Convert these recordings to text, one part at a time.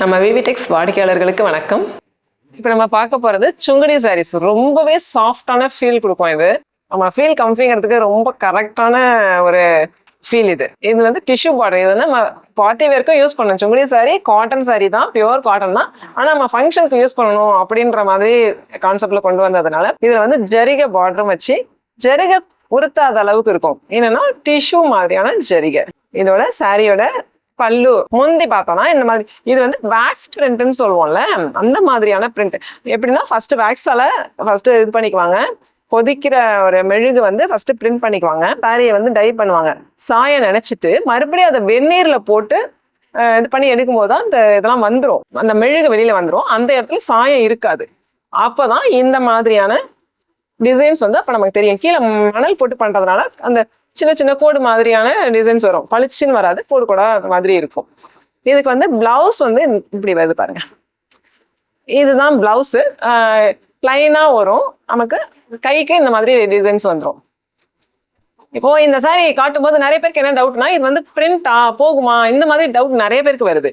நம்ம விவிடெக்ஸ் வாடிக்கையாளர்களுக்கு வணக்கம். இப்போ நம்ம பார்க்க போகிறது சுங்குடி சாரீஸ் ரொம்பவே சாஃப்டான ஃபீல் கொடுக்கும் இது. நம்ம ஃபீல் கம்ஃபிங்கிறதுக்கு ரொம்ப கரெக்டான ஒரு ஃபீல் இது. இது வந்து டிஷ்யூ பார்டர் இது வந்து நம்ம பார்ட்டி வேர்க்கும் யூஸ் பண்ணணும். சுங்குடி சாரி காட்டன் சாரி தான். பியூர் காட்டன் தான். ஆனால் நம்ம ஃபங்க்ஷனுக்கு யூஸ் பண்ணணும் அப்படின்ற மாதிரி கான்செப்டில் கொண்டு வந்ததுனால இதில் வந்து ஜரிகை பார்டரும் வச்சு ஜரிகை உறுத்தாத அளவுக்கு இருக்கும். என்னன்னா டிஷ்யூ மாதிரியான ஜரிகை. இதோட சாரியோட பல்லு முந்தி பார்த்தோம்னா இந்த மாதிரி. இது வந்து வேக்ஸ் பிரிண்ட்னு சொல்லுவோம்ல அந்த மாதிரியான பிரிண்ட் எப்படின்னா ஃபர்ஸ்ட் வேக்ஸால ஃபர்ஸ்ட் இது பண்ணிக்குவாங்க. கொதிக்கிற ஒரு மெழுகு வந்து ஃபர்ஸ்ட் பிரிண்ட் பண்ணிக்குவாங்க. சாரியை வந்து டை பண்ணுவாங்க. சாய நினைச்சிட்டு மறுபடியும் அதை வெந்நீர்ல போட்டு இது பண்ணி எடுக்கும்போது தான் இந்த இதெல்லாம் வந்துடும் அந்த மெழுகு வெளியில வந்துடும் அந்த இடத்துல சாயம் இருக்காது. அப்போதான் இந்த மாதிரியான டிசைன்ஸ் வந்து அப்போ நமக்கு தெரியும். கீழே மணல் போட்டு பண்ணுறதுனால அந்த சின்ன சின்ன கோடு மாதிரியான டிசைன்ஸ் வரும். பளிச்சுன்னு வராது கோடு கூட அந்த மாதிரி இருக்கும். இதுக்கு வந்து பிளவுஸ் வந்து இப்படி வருது பாருங்க. இதுதான் பிளவுஸு பிளைனா வரும். நமக்கு கைக்கு இந்த மாதிரி டிசைன்ஸ் வந்துடும் இப்போ இந்த சாரி காட்டும் போது நிறைய பேருக்கு என்ன டவுட்னா இது வந்து பிரிண்டா போகுமா? இந்த மாதிரி டவுட் நிறைய பேருக்கு வருது.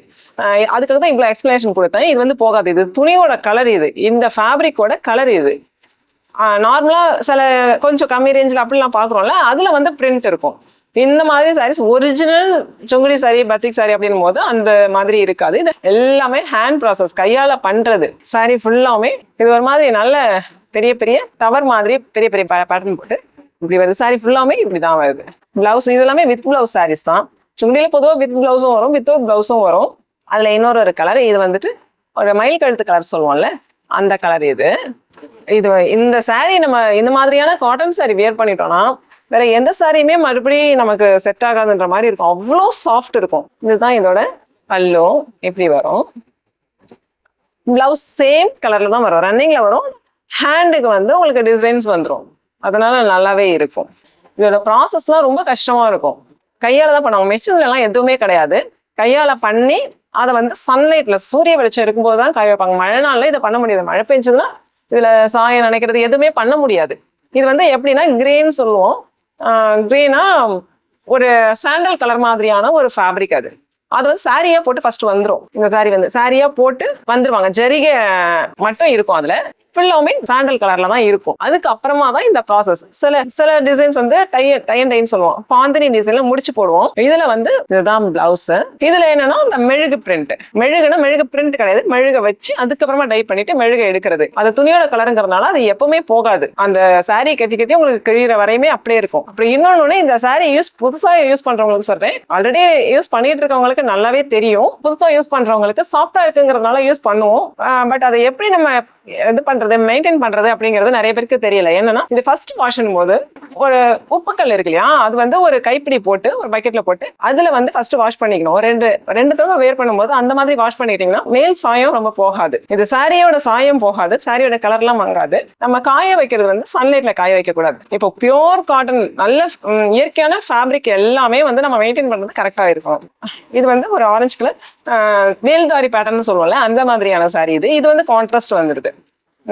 அதுக்காக தான் இவ்வளோ எக்ஸ்பிளனேஷன் கொடுத்தேன். இது வந்து போகாது. இது துணியோட கலர் இது. இந்த ஃபேப்ரிக்கோட கலர் இது. நார்மலாக சில கொஞ்சம் கம்மி ரேஞ்சில் அப்படிலாம் பார்க்குறோம்ல அதில் வந்து பிரிண்ட் இருக்கும். இந்த மாதிரி saris original Sungudi sorry batik sari அப்படின்னும் போது அந்த மாதிரி இருக்காது. இது எல்லாமே ஹேண்ட் ப்ராசஸ் கையால் பண்ணுறது சாரி ஃபுல்லாமே இது ஒரு மாதிரி நல்ல பெரிய பெரிய டவர் மாதிரி பெரிய பெரிய பேட்டர்ன் போட்டு இப்படி வருது. சாரி ஃபுல்லாமே இப்படி தான் வருது. பிளவுஸ் இது எல்லாமே வித் பிளவுஸ் சாரீஸ் தான். சுங்குடியில் பொதுவாக வித் பிளவுஸும் வரும் வித்தவுட் பிளவுஸும் வரும். அதில் இன்னொரு ஒரு கலர் இது வந்துட்டு ஒரு மயில் கழுத்து கலர் சொல்லுவோம்ல. அந்த கலர் இது. இது இந்த சாரீ நம்ம இந்த மாதிரியான காட்டன் சாரீ வியர் பண்ணிட்டோம்னா வேற எந்த சாரியுமே மறுபடியும் நமக்கு செட் ஆகாதுன்ற மாதிரி இருக்கும். அவ்வளோ சாஃப்ட் இருக்கும். இதுதான் இதோட பல்லு. எப்படி வரும்? பிளவுஸ் சேம் கலர்ல தான் வரும். ரன்னிங்ல வரும். ஹேண்டுக்கு வந்து உங்களுக்கு டிசைன்ஸ் வந்துடும் அதனால நல்லாவே இருக்கும். இதோட ப்ராசஸ்லாம் ரொம்ப கஷ்டமா இருக்கும். கையால தான் பண்ணுவாங்க. மெஷின்லாம் எதுவுமே கிடையாது. கையால பண்ணி அதை வந்து சன்லைட்ல சூரிய வெளிச்சம் இருக்கும்போது தான் காய வைப்பாங்க. மழை நாளில் இதை பண்ண முடியாது. மழை பெஞ்சதுன்னா இதுல சாயம் நினைக்கிறது எதுவுமே பண்ண முடியாது. இது வந்து எப்படின்னா கிரீன் சொல்லுவோம். கிரேனா ஒரு சாண்டல் கலர் மாதிரியான ஒரு ஃபேப்ரிக் அது. அது வந்து சாரியா போட்டு ஃபர்ஸ்ட் வந்துடும் இந்த சாரி வந்து சாரியா போட்டு வந்துருவாங்க. ஜரிகை மட்டும் இருக்கும் அதுல. ஃபுல்லாமே சாண்டல் கலர்ல தான் இருக்கும். அதுக்கு அப்புறமா தான் இந்த ப்ராசஸ் சில சில டிசைன்ஸ் வந்து டை டை அண்ட் டைன்னு சொல்லுவோம். பாந்தினி டிசைன்ல முடிச்சு போடுவோம். இதுல வந்து இதுதான் பிளவுஸ் இதுல என்னன்னா இந்த மெழுகு பிரிண்ட் மெழுகுனா மெழுகு பிரிண்ட் கிடையாது. மெழுக வச்சு அதுக்கப்புறமா டை பண்ணிட்டு மெழுக எடுக்கிறது. அது துணியோட கலருங்கிறதுனால அது எப்பவுமே போகாது. அந்த சாரி கட்டி கட்டி உங்களுக்கு கிழிகிற வரையுமே அப்படியே இருக்கும். அப்புறம் இன்னொன்னு இந்த சாரி யூஸ் புதுசா யூஸ் பண்றவங்களுக்கு சொல்றேன். ஆல்ரெடி யூஸ் பண்ணிட்டு இருக்கவங்களுக்கு நல்லாவே தெரியும். புதுசா யூஸ் பண்றவங்களுக்கு சாஃப்டா இருக்குங்கிறதுனால யூஸ் பண்ணுவோம். பட் அதை எப்படி நம்ம இது பண்றது மெயின்டைன் பண்றது அப்படிங்கிறது நிறைய பேருக்கு தெரியல. என்னன்னா இது ஃபர்ஸ்ட் வாஷன் போது ஒரு உப்புக்கல் இருக்கு இல்லையா? அது வந்து ஒரு கைப்பிடி போட்டு ஒரு பக்கெட்ல போட்டு அதுல வந்து ஃபர்ஸ்ட் வாஷ் பண்ணிக்கணும். ரெண்டு ரெண்டு தடவை வேர் பண்ணும்போது அந்த மாதிரி வாஷ் பண்ணிட்டீங்கன்னா மேல் சாயம் ரொம்ப போகாது. இது சாரியோட சாயம் போகாது. சாரியோட கலர்லாம் மங்காது நம்ம காய வைக்கிறது வந்து சன்லைட்ல காய வைக்க கூடாது. இப்போ பியோர் காட்டன் நல்ல இயற்கையான ஃபேப்ரிக் எல்லாமே வந்து நம்ம மெயின்டைன் பண்றது கரெக்டா இருக்கும் இது வந்து ஒரு ஆரஞ்சு கலர் வேல்தாரி பேட்டர்ன் சொல்லுவோம்ல அந்த மாதிரியான சாரி இது. இது வந்து கான்ட்ராஸ்ட் வந்துடுது.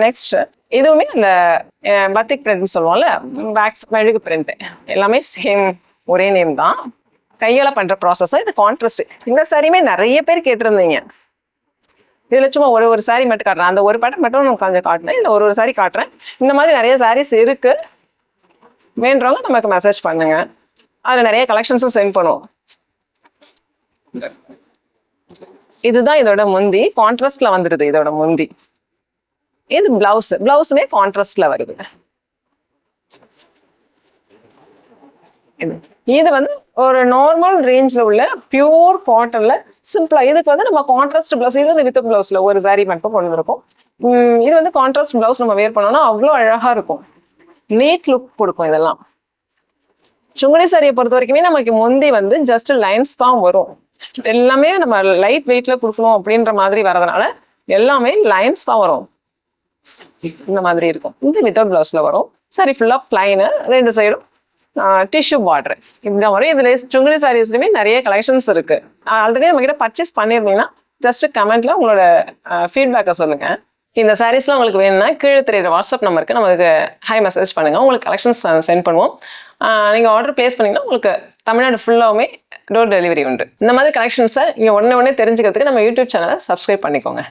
நெக்ஸ்ட் இதுவுமே அந்த பத்திக் பிரிண்ட் சொல்லுவோம்ல பேக்ஸ் மெழுகு பிரிண்ட் எல்லாமே சேம் ஒரே நேம் தான். கையால் பண்ணுற ப்ராசஸ் இது கான்ட்ராஸ்ட் இந்த சாரியுமே நிறைய பேர் கேட்டிருந்தீங்க. இதில் சும்மா ஒரு ஒரு சாரி மட்டும் காட்டுறேன். அந்த ஒரு பேட்டர் மட்டும் நான் கொஞ்சம் காட்டினேன் இல்லை ஒரு ஒரு சாரி காட்டுறேன். இந்த மாதிரி நிறைய சாரீஸ் இருக்கு. வேண்டவங்க நமக்கு மெசேஜ் பண்ணுங்க. அதில் நிறைய கலெக்ஷன்ஸும் சென்ட் பண்ணுவோம். இதுதான் இதோட முந்தி. கான்ட்ராஸ்ட்ல வந்துடுது இதோட முந்தி. இது பிளவுஸ் பிளவுஸுமே கான்ட்ராஸ்ட்ல வருது இது வந்து ஒரு நார்மல் ரேஞ்சில் உள்ள பியூர் காட்டன்ல சிம்பிளா இதுக்கு வந்து நம்ம கான்ட்ராஸ்ட் பிளவுஸ் இது வந்து வித் பிளவுஸ்ல ஒரு சாரி மட்டும் கொண்டு இருக்கும் இது வந்து கான்ட்ராஸ்ட் பிளவுஸ் நம்ம வேர் பண்ணோம்னா அவ்வளோ அழகா இருக்கும் நீட் லுக் கொடுக்கும் இதெல்லாம் சுங்குடி சாரியை பொறுத்த வரைக்குமே நமக்கு முந்தி வந்து ஜஸ்ட் லைன்ஸ் தான் வரும் எல்லாமே நம்ம லைட் வெயிட்ல கொடுக்கணும் அப்படின்ற மாதிரி வரதுனால எல்லாமே லைன்ஸ் தான் வரும் இந்த மாதிரி இருக்கும். இந்த வித்தவுட் பிளவுஸ்ல வரும். சரி ஃபுல்லா பிளைனு ரெண்டு சைடும் டிஷ்யூ பார்டர் இந்த மாதிரி இதுல சுங்குடி சாரீஸ்லையுமே நிறைய கலெக்ஷன்ஸ் இருக்கு. ஆல்ரெடி நம்ம கிட்ட பர்ச்சேஸ் பண்ணிருந்தீங்கன்னா ஜஸ்ட் கமெண்ட்ல உங்களோட ஃபீட்பேக்கை சொல்லுங்க. இந்த சாரீஸ்லாம் உங்களுக்கு வேணும்னா கீழே தெரியுற வாட்ஸ்அப் நம்பருக்கு நமக்கு ஹை மெசேஜ் பண்ணுங்கள் உங்களுக்கு கலெக்ஷன்ஸ் சென்ட் பண்ணுவோம். நீங்கள் ஆர்டர் பிளேஸ் பண்ணிங்கன்னா உங்களுக்கு தமிழ்நாடு ஃபுல்லாவுமே டோர் டெலிவரி உண்டு. இந்த மாதிரி கலெக்ஷன்ஸை நீங்கள் உடனே உடனே தெரிஞ்சுக்கிறதுக்கு நம்ம யூடியூப் சேனலை சப்ஸ்கிரைப் பண்ணிக்கோங்க.